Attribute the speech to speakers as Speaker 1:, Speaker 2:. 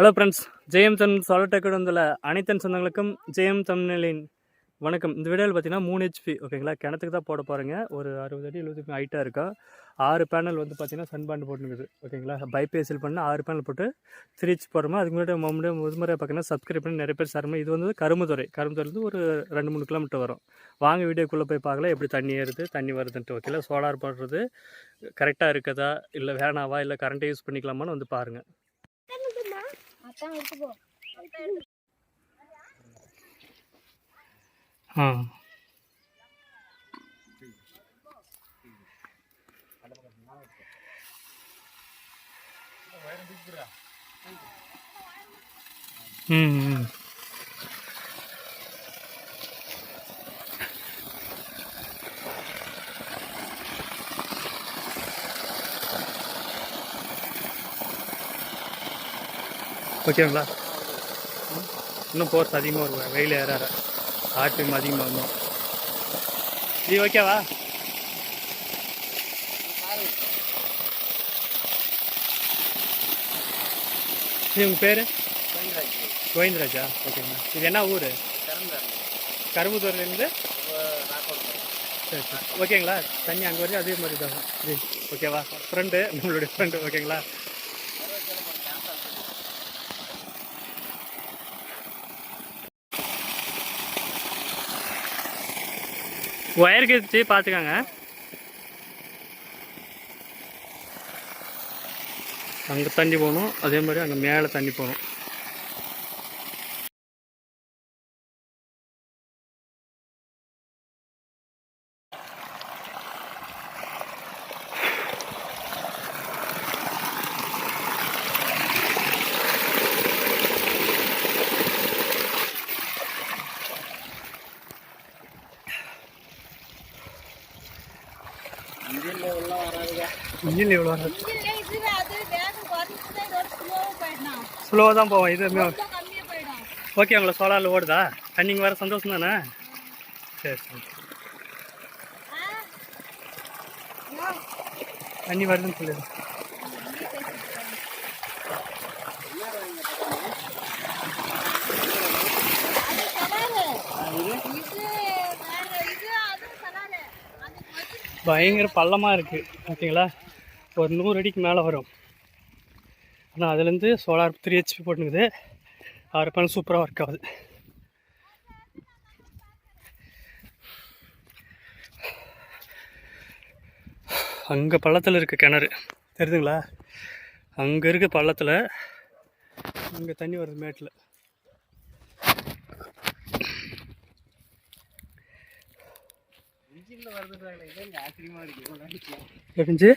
Speaker 1: Hello friends Jeyam Tamil சொலட்டக்கோடு வந்துள்ள அனைத்தன் சொந்தங்களுக்கும் ஜெயம் தமிழின் வணக்கம். இந்த வீடியோவில் பார்த்தீங்கன்னா மூணு ஹெச்பி ஓகேங்களா கிணத்துக்கு தான் போட போகிறேங்க ஒரு அறுபது அடி எழுபது ஹைட்டாக இருக்கா? ஆறு பேனல் வந்து பார்த்தீங்கன்னா சன் பேண்ட் போட்டுருக்குது ஓகேங்களா பைபேசில் பண்ணால் ஆறு பேனல் போட்டு த்ரீ ஹெச் போடுறோமா? அதுக்கு முன்னாடி முன்னாடி முதுமுறை பார்த்தீங்கன்னா சப்ஸ்கிரைப் பண்ணி நிறைய பேர் சரமா. இது வந்து கரும்புத்துறை கரும்புத்துறையிலேருந்து ஒரு ரெண்டு மூணு கிலோமீட்டர் வரும். வாங்க வீடியோக்குள்ளே போய் பார்க்கலாம். எப்படி தண்ணி ஏறுது தண்ணி வருதுன்ட்டு ஓகேங்களா சோலார் போடுறது கரெக்டாக இருக்குதா? இல்லை வேணாவா? இல்லை கரண்ட்டை யூஸ் பண்ணிக்கலாமான்னு வந்து பாருங்கள் ஆ. ம் ம். ஓகேங்களா? இன்னும் போர்ஸ் அதிகமாக இருக்கும் வெயில் ஏற ஏற காற்று அதிகமாக வரும்? சரி ஓகேவா இது உங்கள் பேர்? கோவிந்தராஜா. ஓகேங்களா இது என்ன ஊர்? கரும்புத்தூர்லேருந்து சரி சரி. ஓகேங்களா? தண்ணி அங்கே வரையும் அதே மாதிரி தான் ஓகேவா ஃப்ரெண்டு நம்மளுடைய ஃப்ரெண்டு ஓகேங்களா? ஒயர் கிழிச்சு பார்த்துக்கோங்க. அங்கே தண்ணி போகணும் அதே மாதிரி அங்கே மேலே தண்ணி போகணும். இன்ஜின் எவ்வளோ வராது?
Speaker 2: ஸ்லோவாக
Speaker 1: தான் போவோம் இது ஓகே உங்களை சோலாரில் ஓடுதா? தண்ணிங்க வர சந்தோஷம் தானே? சரி சரி. தண்ணி வருதுன்னு சொல்லிடு
Speaker 2: அது சலாரு இது வேற இது அதுவும் சலாரு அது கொஞ்சம்
Speaker 1: பயங்கர பள்ளமாக இருக்குது ஓகேங்களா ஒரு நூறு அடிக்கு மேலே வரும். ஆனால் அதுலேருந்து சோலார் த்ரீ ஹெச்பி போட்டுங்குது ஆறு பண்ண சூப்பராக ஒர்க் ஆகுது. அங்கே பள்ளத்தில் இருக்க கிணறு. தெரியுதுங்களா? அங்கே இருக்க பள்ளத்தில் அங்கே தண்ணி வருது மேட்டில். எப்படிஞ்சு